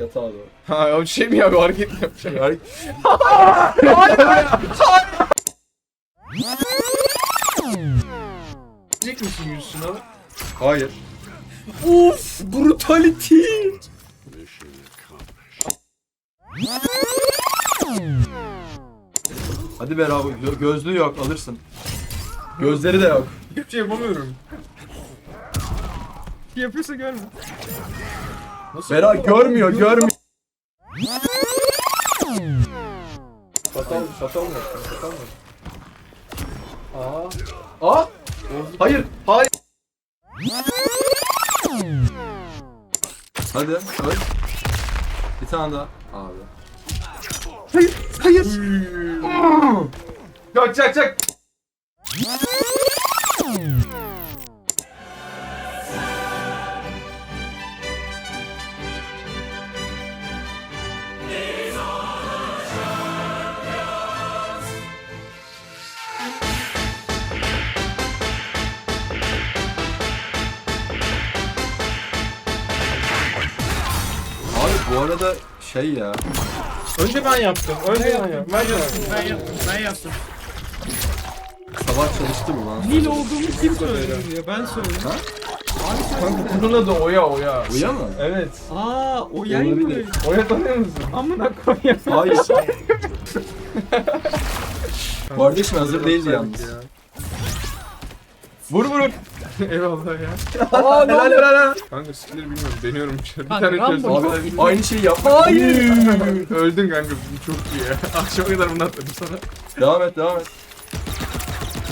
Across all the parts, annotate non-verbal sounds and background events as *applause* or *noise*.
Yatağa doğru. Ha o şey mi ya bir hareket mi yapacağım? Yani Gidecek misin yüzüne? hayır. Uf, brutality. Hadi beraber Gö- gözlüğü yok alırsın. Gözleri de yok. Hiçbir şey yapamıyorum. Yapıyorsa görme. Nasıl Bera görmüyor, görmüyor. Satal, satal mı? Satal mı? Aa. Aa! Hayır, hayır. Hadi, hadi. Bir tane daha. Abi. Hayır, hayır. Çak çak çak. Bu arada şey ya. Önce ben yaptım. Önce ben yaptım. Ben yaptım. Ben yaptım, ben yaptım. Sabah çalıştı mı lan? Nil olduğumu kim söyledi ya? Ben söyledim. Kanka bunun adı Oya Oya. Uya mı? Evet. Aa, o yay mı? Olabilir. Oya tanıyor musun? Amına koyayım. Hayır. *laughs* Kardeşim hazır değildi yalnız. Vur vur. *laughs* Eyvallah ya. Aa, helal helal helal. Kanka skill'leri bilmiyorum. Deniyorum bir şey. Bir Kanka, tane Rambo. çözdüm. Abi aynı şeyi yapma. Hayır. Öldün kanka. Bu çok iyi ya. *laughs* Akşama kadar bunu atladım sana. devam et devam et.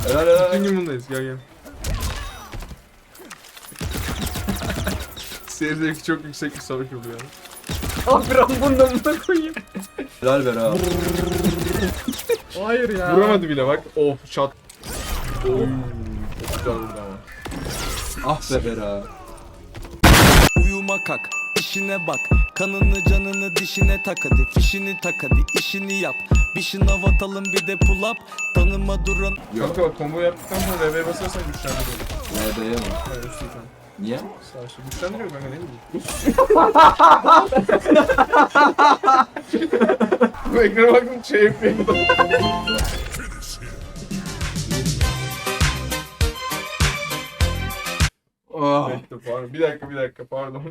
Helal helal. Bütün helal. gün bundayız. Gel gel. *laughs* Seyir zevki çok yüksek bir savaş oluyor. Abi Rambo'nun amına koyayım. Helal ver abi. Hayır ya. Vuramadı bile bak. Oh şat. Oy. Çok güzel vurdu ama. Ah be Bera. Uyuma kalk, işine bak Kanını canını dişine tak hadi Fişini tak hadi, işini yap Bir şınav atalım bir de pull up Tanıma duran Kanka bak combo yaptıktan sonra RB basarsan güçlendiriyor. Neredeye mi? Evet üstten. Niye? Sağ üstte güçlendiriyor kanka ne bileyim. *laughs* Bu ekrana baktım şey yapıyor. Pardon. Bir dakika bir dakika pardon.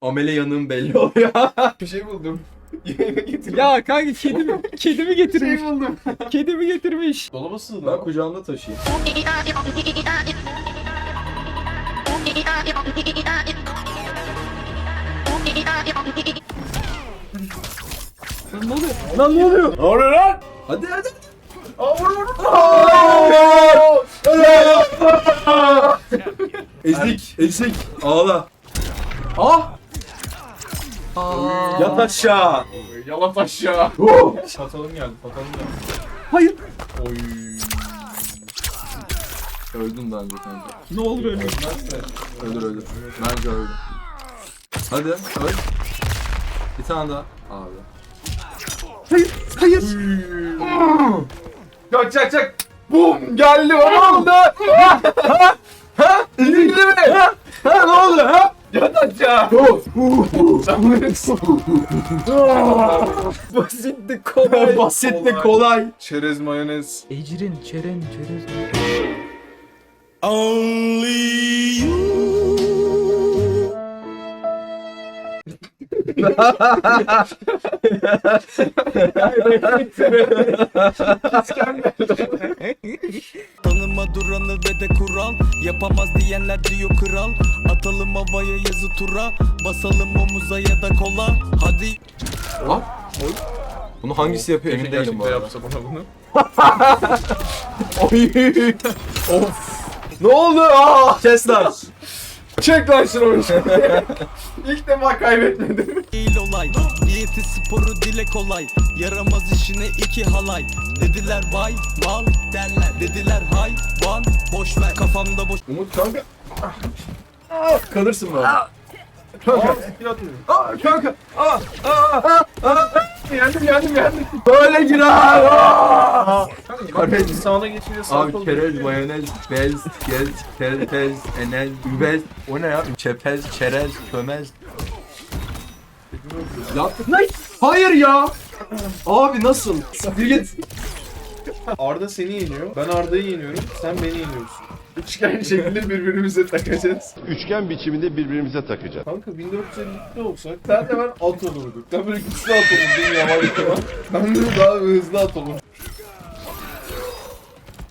Amele yanığım belli oluyor. *laughs* Bir şey buldum. Getirdim. Ya kanka kedimi, kedimi getirmiş. şey buldum. kedimi getirmiş. Dolaba sığdı. ben kucağımda taşıyayım. Lan ne oluyor? Lan ne oluyor? Ne oluyor lan? Hadi hadi. Aa vur vur. Ezik, ezik. Ağla. Ah! Aa. Yat aşağı. Yalat aşağı. Oh! Patalım geldi patalım geldi. Hayır. Oy. Öldüm bence kanka. Ne olur öyle. Nasıl? Öldür öldür. Bence öldüm. Hadi öl. Bir tane daha. Abi. Hayır, hayır. Çak çak çak. Bum geldi bana oldu. Mi? Ha? Ha ne oldu ha? Yat aşağı. *laughs* Basitti kolay. *laughs* Basitti kolay. Çerez mayonez. Ecrin, çeren, çerez. Only you Tanıma duranı ve de kural Yapamaz diyenler diyor kral Atalım havaya yazı tura Basalım omuza ya da kola Hadi Lan. Bunu hangisi yapıyor emin Keşke değilim bu arada. yapsa bana bunu. *laughs* Oy. of. Ne oldu? Aa, kes lan. Çek lan şunu. *laughs* İlk defa kaybetmedim. değil olay Niyeti sporu dile kolay Yaramaz işine iki halay Dediler vay mal derler Dediler hay van boş ver Kafamda boş Umut kanka. Kalırsın bu arada. Kanka. Aa, kanka. Aa, aa, aa, aa. Yendim yendim yendim. Böyle girer. Aa. Kanka sağına geçince sağ Abi kerez, mayonez, bez, gez, tertez, enel, übez. O ne ya? Çepez, çerez, kömez. Yaptık. Hayır ya. Abi nasıl? Siktir git. Arda seni yeniyor. Ben Arda'yı yeniyorum. Sen beni yeniyorsun. Üçgen şeklinde birbirimize takacağız. üçgen biçiminde birbirimize takacağız. Kanka 1450'de olsak sen de ben at olurduk. Sen böyle güçlü at olurdun yavaş yavaş. Ben böyle daha hızlı at olurdum.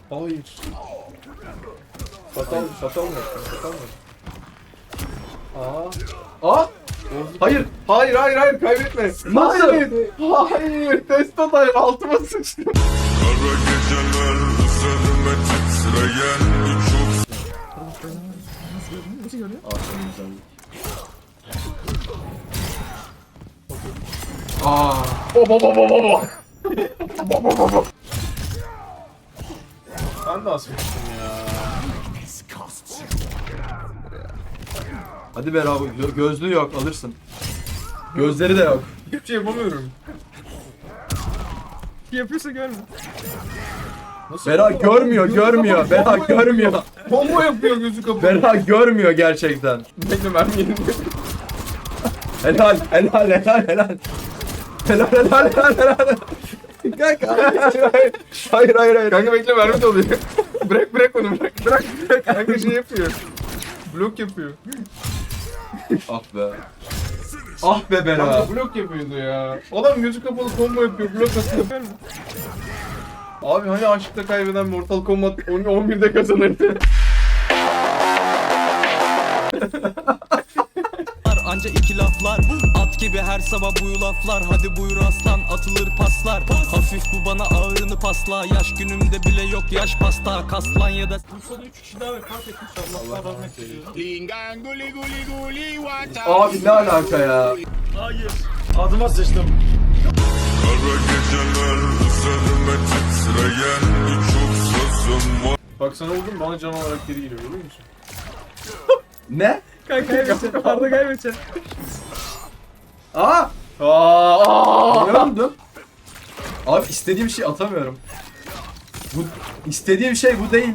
Hayır. Fatal, fatal mı? Fatal mı? Aa. Aa. Hayır, hayır, hayır, hayır, kaybetme. Nasıl? Hayır, hayır, testo time altıma sıçtım. Kara geceler üzerime titreyen Aa. Baba baba baba. Baba baba. Ben de asmıştım ya. Hadi be abi gö- gözlüğü yok alırsın. Gözleri de yok. Hiçbir şey yapamıyorum. Yapıyorsa görme. Nasıl Bera yapıyor? görmüyor görmüyor. Bera görmüyor. Combo yapıyor gözü kapalı. Bera görmüyor gerçekten. Bekle ben yenildim. Helal helal helal helal. Helal helal helal helal. Kanka hayır hayır hayır. hayır. Kanka bekle mermi doluyor. *laughs* bırak bırak onu bırak. Bırak bırak. Kanka şey yapıyor. Blok yapıyor. Ah be. Ah be Bera. Blok yapıyordu ya. Adam gözü kapalı combo yapıyor. Blok atıyor. Abi hani aşıkta kaybeden Mortal Kombat 10 11'de kazanırdı. Anca iki laflar. At gibi her sabah bu laflar. Hadi buyur aslan atılır paslar. Hafif bu bana ağırını pasla. Yaş günümde bile yok yaş pasta. Kaslan ya da Abi. ne alaka ya? Kara geceler üzerime titreyen birçok sözüm var. Bak sana oldum bana can olarak geri geliyor görüyor musun? Ne? Kanka kaybedecek. *laughs* Arda kaybedecek. Aa! Aa! Ne oldu? Abi istediğim şey atamıyorum. Bu istediğim şey bu değil.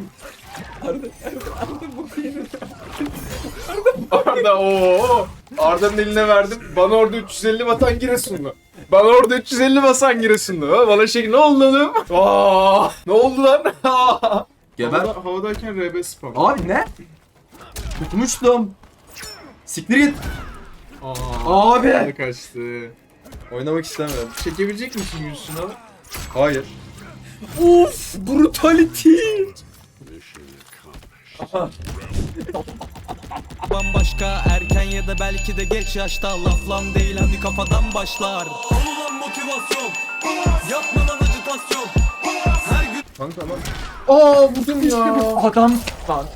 Arda ooo. Arda'nın eline verdim. Bana orada 350 batan Giresunlu. Bana orada 350 basan Giresunlu. Bana şey ne oldu lan? Aa, ne oldu lan? *laughs* Geber. Havada, havadayken RB spam. Abi ne? Tutmuştum. Siktir git. Aa, Abi. kaçtı. Oynamak istemiyorum. Çekebilecek misin yüzünü abi? Hayır. Uf, brutality. bambaşka Erken ya da belki de geç yaşta Laflan değil hani kafadan başlar Alınan motivasyon Yapma lan acitasyon Kanka ama. Aa vurdum ya. Adam.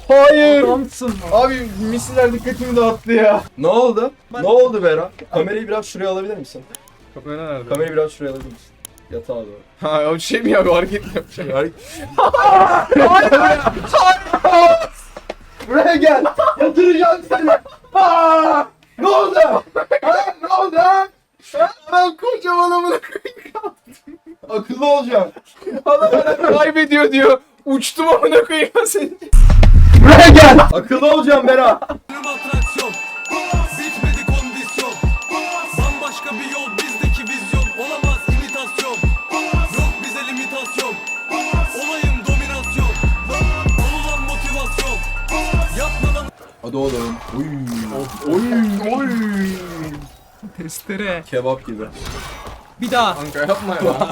Hayır. Adamsın. Abi misiller dikkatimi dağıttı ya. Ne oldu? Ne oldu Bera? Kamerayı biraz şuraya alabilir misin? Kamera nerede? Kamerayı biraz şuraya alabilir misin? Yatağa doğru. Ha o şey mi ya bir hareket mi yapacak? Hayır. *laughs* Buraya gel. Yatıracağım seni. Aa! Ne oldu? Ha? Ne oldu? ha? Ben kocaman amına koyayım. Akıllı olacağım. Adam bana kaybediyor diyor. Uçtum amına koyayım seni. Buraya gel. Akıllı olacağım Bera. Atraksiyon Bitmedi kondisyon Bambaşka bir yol bizdeki vizyon Olamaz imitasyon Yok bize limitasyon Olayım dominasyon Olulan motivasyon Yapma lan Hadi oğlum. Uy. Oy oy. Testere. Kebap gibi. Bir daha. Kanka yapma ya.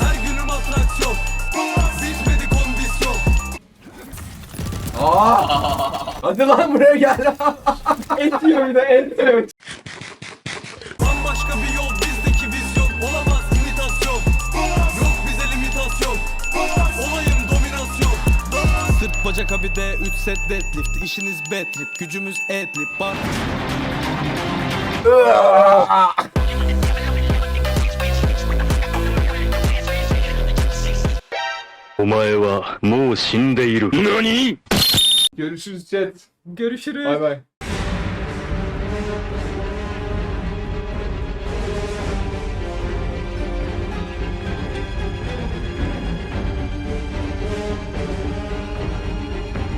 Her günüm atraksiyon Bitmedi kondisyon Aa! Hadi lan buraya gel. *laughs* et yiyor bir de et yiyor. Sıcak abide 3 set deadlift İşiniz bedrip gücümüz edlip Bak Omae wa mou shindeiru. Nani? Görüşürüz chat. Görüşürüz. Bay bay.